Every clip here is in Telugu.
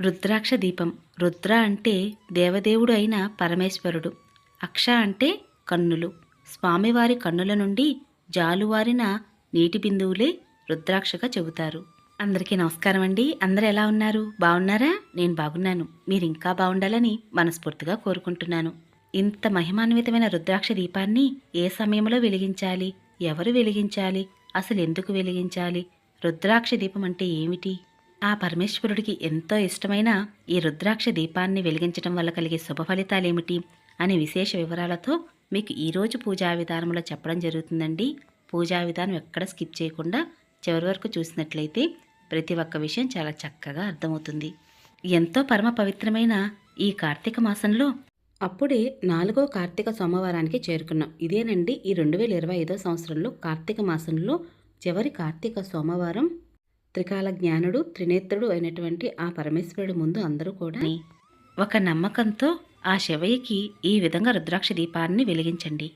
రుద్రాక్ష దీపం. రుద్ర అంటే దేవదేవుడు అయిన పరమేశ్వరుడు. అక్ష అంటే కన్నులు. స్వామివారి కన్నుల నుండి జాలువారిన నీటి బిందువులే రుద్రాక్షగా చెబుతారు. అందరికీ నమస్కారం అండి. అందరు ఎలా ఉన్నారు? బాగున్నారా? నేను బాగున్నాను. మీరు ఇంకా బాగుండాలని మనస్ఫూర్తిగా కోరుకుంటున్నాను. ఇంత మహిమాన్వితమైన రుద్రాక్ష దీపాన్ని ఏ సమయంలో వెలిగించాలి? ఎవరు వెలిగించాలి? అసలు ఎందుకు వెలిగించాలి? రుద్రాక్ష దీపం అంటే ఏమిటి? ఆ పరమేశ్వరుడికి ఎంతో ఇష్టమైన ఈ రుద్రాక్ష దీపాన్ని వెలిగించడం వల్ల కలిగే శుభ ఫలితాలేమిటి అనే విశేష వివరాలతో మీకు ఈరోజు పూజా విధానంలో చెప్పడం జరుగుతుందండి. పూజా విధానం ఎక్కడ స్కిప్ చేయకుండా చివరి వరకు చూసినట్లయితే ప్రతి ఒక్క విషయం చాలా చక్కగా అర్థమవుతుంది. ఎంతో పరమ పవిత్రమైన ఈ కార్తీక మాసంలో అప్పుడే నాలుగో కార్తీక సోమవారానికి చేరుకున్నాం. ఇదేనండి ఈ రెండు వేల ఇరవై ఐదో సంవత్సరంలో కార్తీక మాసంలో చివరి కార్తీక సోమవారం త్రికాల జ్ఞానుడు త్రినేత్రుడు అయినటువంటి ఆ పరమేశ్వరుడు ముందు అందరూ కూడా ఒక నమ్మకంతో ఆ శివయ్యకి ఈ విధంగా రుద్రాక్ష దీపాన్ని వెలిగించండి.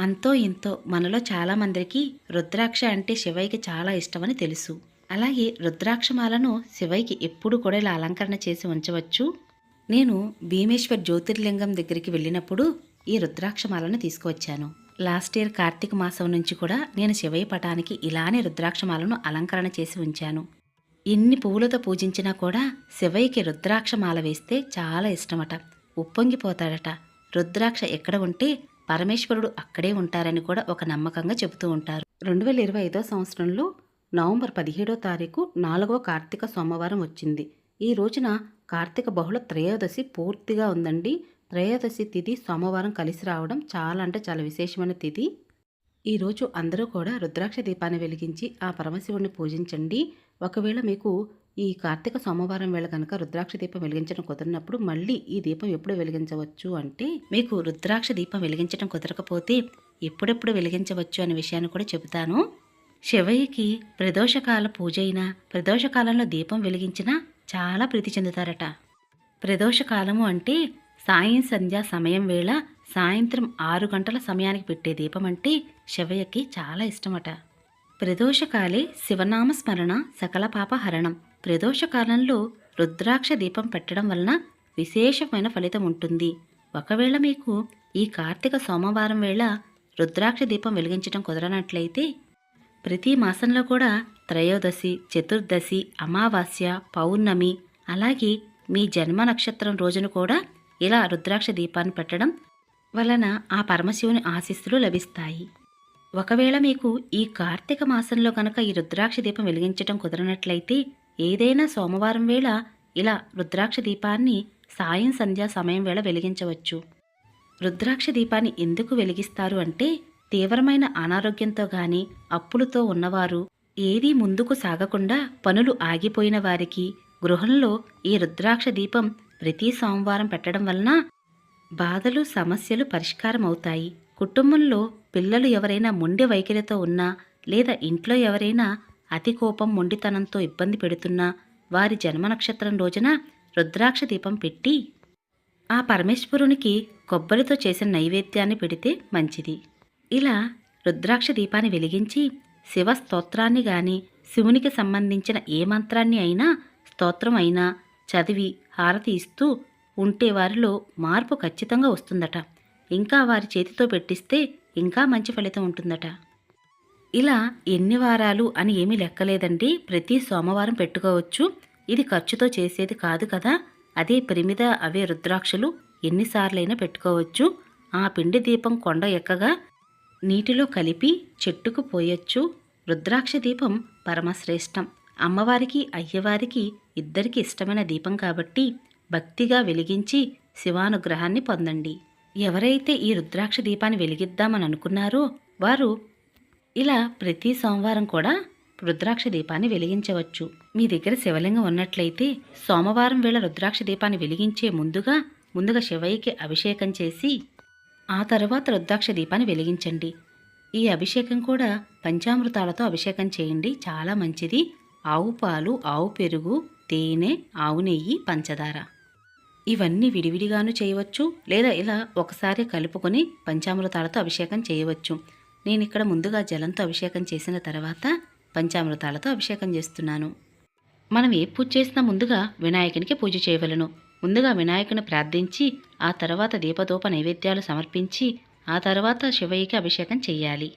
అంతో ఇంతో మనలో చాలామందికి రుద్రాక్ష అంటే శివయ్యకి చాలా ఇష్టమని తెలుసు. అలాగే రుద్రాక్షమాలను శివయ్యకి ఎప్పుడు కూడా ఇలా అలంకరణ చేసి ఉంచవచ్చు. నేను భీమేశ్వర్ జ్యోతిర్లింగం దగ్గరికి వెళ్ళినప్పుడు ఈ రుద్రాక్షమాలను తీసుకువచ్చాను. లాస్ట్ ఇయర్ కార్తీక మాసం నుంచి కూడా నేను శివయ్య పటానికి ఇలానే రుద్రాక్షమాలను అలంకరణ చేసి ఉంచాను. ఎన్ని పువ్వులతో పూజించినా కూడా శివయ్యకి రుద్రాక్షమాల వేస్తే చాలా ఇష్టమట. ఉప్పొంగిపోతాడట. రుద్రాక్ష ఎక్కడ ఉంటే పరమేశ్వరుడు అక్కడే ఉంటారని కూడా ఒక నమ్మకంగా చెబుతూ ఉంటారు. రెండు వేల ఇరవై ఐదో సంవత్సరంలో నవంబర్ పదిహేడో తారీఖు నాలుగవ కార్తీక సోమవారం వచ్చింది. ఈ రోజున కార్తీక బహుళ త్రయోదశి పూర్తిగా ఉందండి. త్రయోదశి తిథి సోమవారం కలిసి రావడం చాలా అంటే చాలా విశేషమైన తిథి. ఈరోజు అందరూ కూడా రుద్రాక్ష దీపాన్ని వెలిగించి ఆ పరమశివుడిని పూజించండి. ఒకవేళ మీకు ఈ కార్తీక సోమవారం వేళ కనుక రుద్రాక్ష దీపం వెలిగించడం కుదరినప్పుడు మళ్ళీ ఈ దీపం ఎప్పుడు వెలిగించవచ్చు అంటే మీకు రుద్రాక్ష దీపం వెలిగించడం కుదరకపోతే ఎప్పుడెప్పుడు వెలిగించవచ్చు అనే విషయాన్ని కూడా చెబుతాను. శివయ్యకి ప్రదోషకాల పూజ అయినా ప్రదోషకాలంలో దీపం వెలిగించినా చాలా ప్రీతి చెందుతారట. ప్రదోషకాలము అంటే సాయం సంధ్య సమయం వేళ సాయంత్రం ఆరు గంటల సమయానికి పెట్టే దీపం అంటే శివయ్యకి చాలా ఇష్టమట. ప్రదోషకాలే శివనామస్మరణ సకల పాపహరణం. ప్రదోషకాలంలో రుద్రాక్ష దీపం పెట్టడం వలన విశేషమైన ఫలితం ఉంటుంది. ఒకవేళ మీకు ఈ కార్తీక సోమవారం వేళ రుద్రాక్ష దీపం వెలిగించడం కుదరనట్లయితే ప్రతి మాసంలో కూడా త్రయోదశి చతుర్దశి అమావాస్య పౌర్ణమి అలాగే మీ జన్మ నక్షత్రం రోజున కూడా ఇలా రుద్రాక్ష దీపాన్ని పెట్టడం వలన ఆ పరమశివుని ఆశీస్సులు లభిస్తాయి. ఒకవేళ మీకు ఈ కార్తీక మాసంలో కనుక ఈ రుద్రాక్ష దీపం వెలిగించటం కుదరనట్లయితే ఏదైనా సోమవారం వేళ ఇలా రుద్రాక్ష దీపాన్ని సాయం సంధ్యా సమయం వేళ వెలిగించవచ్చు. రుద్రాక్ష దీపాన్ని ఎందుకు వెలిగిస్తారు అంటే తీవ్రమైన అనారోగ్యంతో గాని అప్పులతో ఉన్నవారు ఏదీ ముందుకు సాగకుండా పనులు ఆగిపోయిన వారికి గృహంలో ఈ రుద్రాక్ష దీపం ప్రతి సోమవారం పెట్టడం వలన బాధలు సమస్యలు పరిష్కారం అవుతాయి కుటుంబంలో పిల్లలు ఎవరైనా మొండి వైఖరితో ఉన్నా లేదా ఇంట్లో ఎవరైనా అతి కోపం మొండితనంతో ఇబ్బంది పెడుతున్నా వారి జన్మ నక్షత్రం రోజున రుద్రాక్ష దీపం పెట్టి ఆ పరమేశ్వరునికి కొబ్బరితో చేసిన నైవేద్యాన్ని పెడితే మంచిది. ఇలా రుద్రాక్ష దీపాన్ని వెలిగించి శివ స్తోత్రాన్ని గాని శివునికి సంబంధించిన ఏ మంత్రాన్ని అయినా స్తోత్రం అయినా చదివి హారతి ఇస్తూ ఉంటే వారిలో మార్పు ఖచ్చితంగా వస్తుందట. ఇంకా వారి చేతితో పెట్టిస్తే ఇంకా మంచి ఫలితం ఉంటుందట. ఇలా ఎన్ని వారాలు అని ఏమీ లెక్కలేదండి. ప్రతి సోమవారం పెట్టుకోవచ్చు. ఇది ఖర్చుతో చేసేది కాదు కదా. అదే పరిమిద అవే రుద్రాక్షలు ఎన్నిసార్లైనా పెట్టుకోవచ్చు. ఆ పిండి దీపం కొండ ఎక్కగా నీటిలో కలిపి చెట్టుకు పోయొచ్చు. రుద్రాక్ష దీపం పరమశ్రేష్టం. అమ్మవారికి అయ్యవారికి ఇద్దరికి ఇష్టమైన దీపం కాబట్టి భక్తిగా వెలిగించి శివానుగ్రహాన్ని పొందండి. ఎవరైతే ఈ రుద్రాక్ష దీపాన్ని వెలిగిద్దామని అనుకున్నారో వారు ఇలా ప్రతి సోమవారం కూడా రుద్రాక్ష దీపాన్ని వెలిగించవచ్చు. మీ దగ్గర శివలింగం ఉన్నట్లయితే సోమవారం వేళ రుద్రాక్ష దీపాన్ని వెలిగించే ముందుగా ముందుగా శివయ్యకి అభిషేకం చేసి ఆ తర్వాత రుద్రాక్ష దీపాన్ని వెలిగించండి. ఈ అభిషేకం కూడా పంచామృతాలతో అభిషేకం చేయండి. చాలా మంచిది. ఆవు పాలు ఆవు పెరుగు తేనె ఆవు నెయ్యి పంచదార. ఇవన్నీ విడివిడిగాను చేయవచ్చు లేదా ఇలా ఒకసారి కలుపుకొని పంచామృతాలతో అభిషేకం చేయవచ్చు. నేను ఇక్కడ ముందుగా జలంతో అభిషేకం చేసిన తర్వాత పంచామృతాలతో అభిషేకం చేస్తున్నాను. మనం ఏ పూజ చేసినా ముందుగా వినాయకునికి పూజ చేయవలను. ముందుగా వినాయకుని ప్రార్థించి ఆ తర్వాత దీపదూప నైవేద్యాలు సమర్పించి ఆ తర్వాత శివయ్యకి అభిషేకం చేయాలి.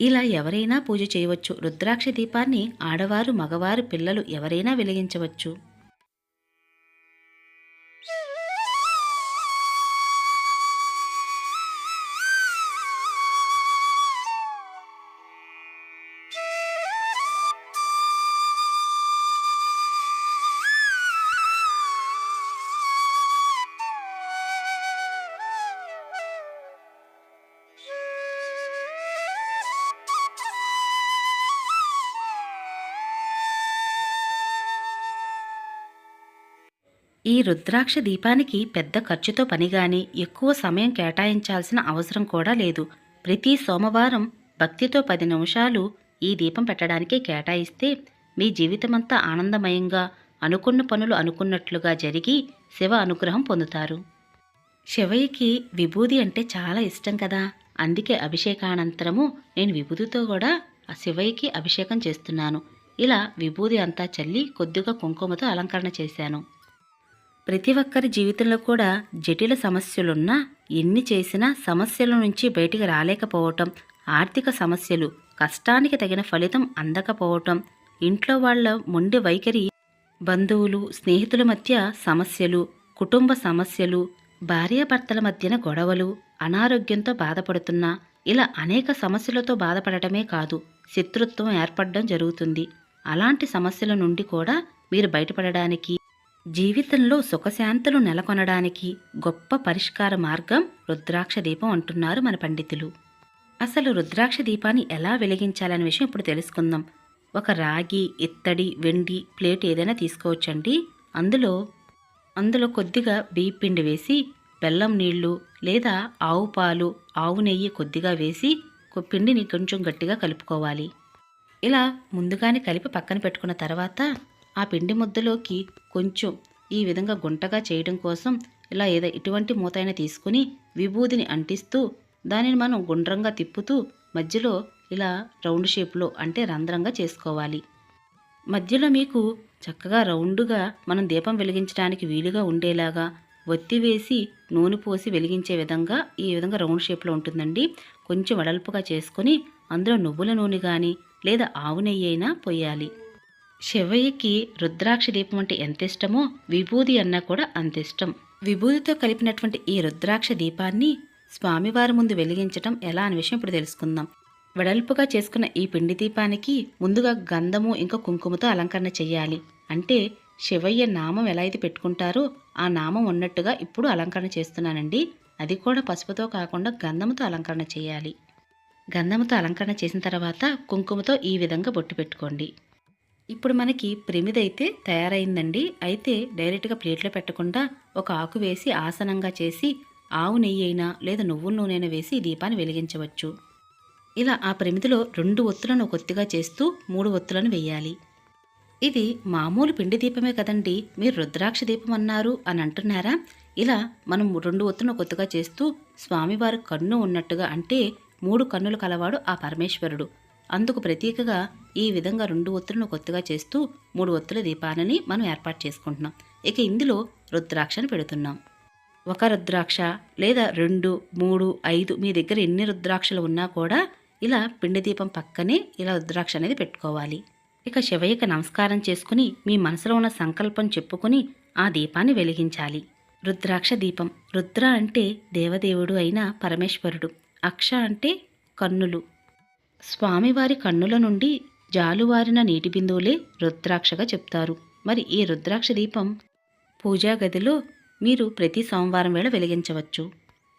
ఇలా ఎవరైనా పూజ చేయవచ్చు. రుద్రాక్ష దీపాన్ని ఆడవారు మగవారు పిల్లలు ఎవరైనా వెలిగించవచ్చు. ఈ రుద్రాక్ష దీపానికి పెద్ద ఖర్చుతో పనిగాని ఎక్కువ సమయం కేటాయించాల్సిన అవసరం కూడా లేదు. ప్రతి సోమవారం భక్తితో పది నిమిషాలు ఈ దీపం పెట్టడానికి కేటాయిస్తే మీ జీవితమంతా ఆనందమయంగా అనుకున్న పనులు అనుకున్నట్లుగా జరిగి శివ అనుగ్రహం పొందుతారు. శివయ్యకి విభూది అంటే చాలా ఇష్టం కదా. అందుకే అభిషేకానంతరము నేను విభూతితో కూడా ఆ శివయ్యకి అభిషేకం చేస్తున్నాను. ఇలా విభూది అంతా చల్లి కొద్దిగా కుంకుమతో అలంకరణ చేశాను. ప్రతి ఒక్కరి జీవితంలో కూడా జటిల సమస్యలున్నా ఎన్ని చేసినా సమస్యల నుంచి బయటికి రాలేకపోవటం ఆర్థిక సమస్యలు కష్టానికి తగిన ఫలితం అందకపోవటం ఇంట్లో వాళ్ళ మొండి వైఖరి బంధువులు స్నేహితుల మధ్య సమస్యలు కుటుంబ సమస్యలు భార్యాభర్తల మధ్యన గొడవలు అనారోగ్యంతో బాధపడుతున్నా ఇలా అనేక సమస్యలతో బాధపడటమే కాదు శత్రుత్వం ఏర్పడడం జరుగుతుంది. అలాంటి సమస్యల నుండి కూడా మీరు బయటపడడానికి జీవితంలో సుఖశాంతులు నెలకొనడానికి గొప్ప పరిష్కార మార్గం రుద్రాక్ష దీపం అంటున్నారు మన పండితులు. అసలు రుద్రాక్ష దీపాన్ని ఎలా వెలిగించాలనే విషయం ఇప్పుడు తెలుసుకుందాం. ఒక రాగి ఇత్తడి వెండి ప్లేట్ ఏదైనా తీసుకోవచ్చండి. అందులో అందులో కొద్దిగా బియ్య పిండి వేసి బెల్లం నీళ్ళు లేదా ఆవు పాలు ఆవు నెయ్యి కొద్దిగా వేసి పిండిని కొంచెం గట్టిగా కలుపుకోవాలి. ఇలా ముందుగానే కలిపి పక్కన పెట్టుకున్న తర్వాత ఆ పిండి ముద్దలోకి కొంచెం ఈ విధంగా గుంటగా చేయడం కోసం ఇలా ఏదో ఇటువంటి మూతైన తీసుకుని విభూదిని అంటిస్తూ దానిని మనం గుండ్రంగా తిప్పుతూ మధ్యలో ఇలా రౌండ్ షేప్లో అంటే రంధ్రంగా చేసుకోవాలి. మధ్యలో మీకు చక్కగా రౌండ్గా మనం దీపం వెలిగించడానికి వీలుగా ఉండేలాగా ఒత్తి వేసి నూనె పోసి వెలిగించే విధంగా ఈ విధంగా రౌండ్ షేప్లో ఉంటుందండి. కొంచెం వెడల్పుగా చేసుకొని అందులో నువ్వుల నూనె కానీ లేదా ఆవు నెయ్యి అయినా పోయాలి. శివయ్యకి రుద్రాక్ష దీపం అంటే ఎంత ఇష్టమో విభూది అన్నా కూడా అంత ఇష్టం. విభూదితో కలిపినటువంటి ఈ రుద్రాక్ష దీపాన్ని స్వామివారి ముందు వెలిగించటం ఎలా అనే విషయం ఇప్పుడు తెలుసుకుందాం. వెడల్పుగా చేసుకున్న ఈ పిండి దీపానికి ముందుగా గంధము ఇంకా కుంకుమతో అలంకరణ చేయాలి. అంటే శివయ్య నామం ఎలా అయితే పెట్టుకుంటారో ఆ నామం ఉన్నట్టుగా ఇప్పుడు అలంకరణ చేస్తున్నానండి. అది కూడా పసుపుతో కాకుండా గంధముతో అలంకరణ చేయాలి. గంధముతో అలంకరణ చేసిన తర్వాత కుంకుమతో ఈ విధంగా బొట్టు పెట్టుకోండి. ఇప్పుడు మనకి ప్రమిదైతే తయారైందండి. అయితే డైరెక్ట్గా ప్లేట్లో పెట్టకుండా ఒక ఆకు వేసి ఆసనంగా చేసి ఆవు నెయ్యి అయినా లేదా నువ్వుల నూనె వేసి దీపాన్ని వెలిగించవచ్చు. ఇలా ఆ ప్రమిదిలో రెండు ఒత్తులను కొద్దిగా చేస్తూ మూడు ఒత్తులను వేయాలి. ఇది మామూలు పిండి దీపమే కదండి. మీరు రుద్రాక్ష దీపం అన్నారు అని అంటున్నారా? ఇలా మనం రెండు ఒత్తులను కొద్దిగా చేస్తూ స్వామివారి కన్ను ఉన్నట్టుగా అంటే మూడు కన్నులు కలవాడు ఆ పరమేశ్వరుడు. అందుకు ప్రతీకగా ఈ విధంగా రెండు ఒత్తులను కొత్తగా చేస్తూ మూడు ఒత్తుల దీపాలని మనం ఏర్పాటు చేసుకుంటున్నాం. ఇక ఇందులో రుద్రాక్షను పెడుతున్నాం. ఒక రుద్రాక్ష లేదా రెండు మూడు ఐదు మీ దగ్గర ఎన్ని రుద్రాక్షలు ఉన్నా కూడా ఇలా పిండి దీపం పక్కనే ఇలా రుద్రాక్ష అనేది పెట్టుకోవాలి. ఇక శివయ్యకి నమస్కారం చేసుకుని మీ మనసులో ఉన్న సంకల్పం చెప్పుకొని ఆ దీపాన్ని వెలిగించాలి. రుద్రాక్ష దీపం రుద్ర అంటే దేవదేవుడు అయిన పరమేశ్వరుడు అక్ష అంటే కన్నులు స్వామివారి కన్నుల నుండి జాలువారిన నీటి బిందువులే రుద్రాక్షగా చెప్తారు. మరి ఈ రుద్రాక్ష దీపం పూజా గదిలో మీరు ప్రతి సోమవారం వేళ వెలిగించవచ్చు.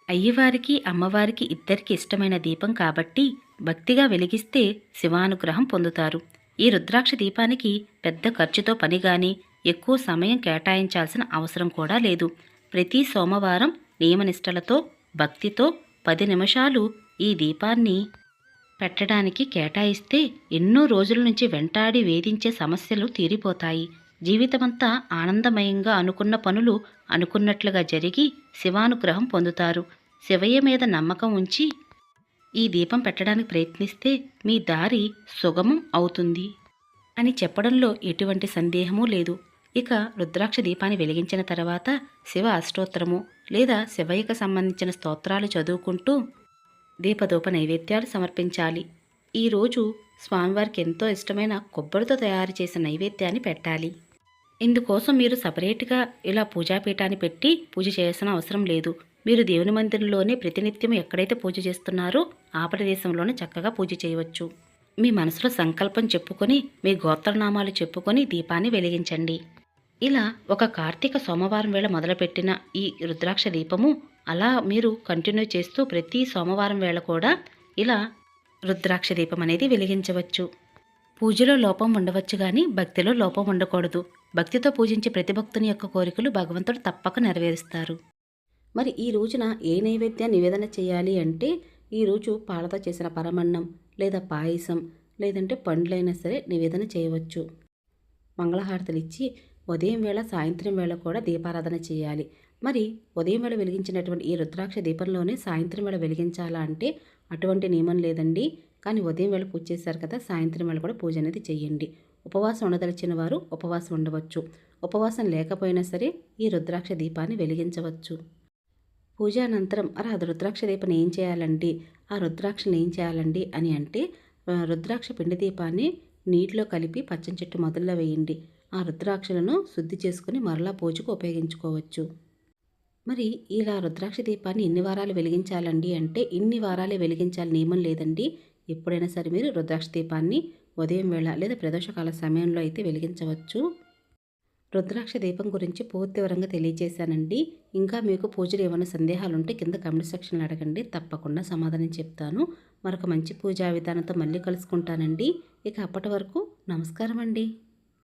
అయ్యవారికి అమ్మవారికి ఇద్దరికి ఇష్టమైన దీపం కాబట్టి భక్తిగా వెలిగిస్తే శివానుగ్రహం పొందుతారు. ఈ రుద్రాక్ష దీపానికి పెద్ద ఖర్చుతో పని కానీ ఎక్కువ సమయం కేటాయించాల్సిన అవసరం కూడా లేదు. ప్రతి సోమవారం నియమనిష్టలతో భక్తితో పది నిమిషాలు ఈ దీపాన్ని పెట్టడానికి కేటాయిస్తే ఎన్నో రోజుల నుంచి వెంటాడి వేధించే సమస్యలు తీరిపోతాయి. జీవితమంతా ఆనందమయంగా అనుకున్న పనులు అనుకున్నట్లుగా జరిగి శివానుగ్రహం పొందుతారు. శివయ్య మీద నమ్మకం ఉంచి ఈ దీపం పెట్టడానికి ప్రయత్నిస్తే మీ దారి సుగమం అవుతుంది అని చెప్పడంలో ఎటువంటి సందేహమూ లేదు. ఇక రుద్రాక్ష దీపాన్ని వెలిగించిన తర్వాత శివ అష్టోత్తరము లేదా శివయ్యకు సంబంధించిన స్తోత్రాలు చదువుకుంటూ దీపదూప నైవేద్యాలు సమర్పించాలి. ఈరోజు స్వామివారికి ఎంతో ఇష్టమైన కొబ్బరితో తయారు చేసిన నైవేద్యాన్ని పెట్టాలి. ఇందుకోసం మీరు సపరేట్గా ఇలా పూజాపీఠాన్ని పెట్టి పూజ చేయాల్సిన అవసరం లేదు. మీరు దేవుని మందిరంలోనే ప్రతినిత్యం ఎక్కడైతే పూజ చేస్తున్నారో ఆ ప్రదేశంలోనే చక్కగా పూజ చేయవచ్చు. మీ మనసులో సంకల్పం చెప్పుకొని మీ గోత్రనామాలు చెప్పుకొని దీపాన్ని వెలిగించండి. ఇలా ఒక కార్తీక సోమవారం వేళ మొదలుపెట్టిన ఈ రుద్రాక్ష దీపము అలా మీరు కంటిన్యూ చేస్తూ ప్రతి సోమవారం వేళ కూడా ఇలా రుద్రాక్ష దీపం అనేది వెలిగించవచ్చు. పూజలో లోపం ఉండవచ్చు కానీ భక్తిలో లోపం ఉండకూడదు. భక్తితో పూజించే ప్రతి భక్తుని యొక్క కోరికలు భగవంతుడు తప్పక నెరవేరుస్తారు. మరి ఈ రోజున ఏ నైవేద్యాన్ని నివేదన చేయాలి అంటే ఈరోజు పాలతో చేసిన పరమన్నం లేదా పాయసం లేదంటే పండ్లైనా సరే నివేదన చేయవచ్చు. మంగళహారతలు ఇచ్చి ఉదయం వేళ సాయంత్రం వేళ కూడా దీపారాధన చేయాలి. మరి ఉదయం వేళ వెలిగించినటువంటి ఈ రుద్రాక్ష దీపంలోనే సాయంత్రం వేళ వెలిగించాలా అంటే అటువంటి నియమం లేదండి. కానీ ఉదయం వేళ పూజ చేశారు కదా సాయంత్రం వేళ కూడా పూజ అనేది చేయండి. ఉపవాసం ఉండదలిచిన వారు ఉపవాసం ఉండవచ్చు. ఉపవాసం లేకపోయినా సరే ఈ రుద్రాక్ష దీపాన్ని వెలిగించవచ్చు. పూజ అనంతరం అరే అది రుద్రాక్ష దీపం ఏం చేయాలండి? ఆ రుద్రాక్షని ఏం చేయాలండి? అని అంటే రుద్రాక్ష పిండి దీపాన్ని నీటిలో కలిపి పచ్చని చెట్టు మొదల్లో వేయండి. ఆ రుద్రాక్షలను శుద్ధి చేసుకుని మరలా పూజకు ఉపయోగించుకోవచ్చు. మరి ఇలా రుద్రాక్ష దీపాన్ని ఎన్ని వారాలు వెలిగించాలండి అంటే ఇన్ని వారాలే వెలిగించాలి నియమం లేదండి. ఎప్పుడైనా సరే మీరు రుద్రాక్ష దీపాన్ని ఉదయం వేళ లేదా ప్రదోషకాల సమయంలో అయితే వెలిగించవచ్చు. రుద్రాక్ష దీపం గురించి పూర్తి వివరంగా తెలియజేశానండి. ఇంకా మీకు పూజలు ఏమైనా సందేహాలు ఉంటే కింద కమెంట్ సెక్షన్లో అడగండి. తప్పకుండా సమాధానం చెప్తాను. మరొక మంచి పూజా విధానంతో మళ్ళీ కలుసుకుంటానండి. ఇక అప్పటి వరకు నమస్కారం అండి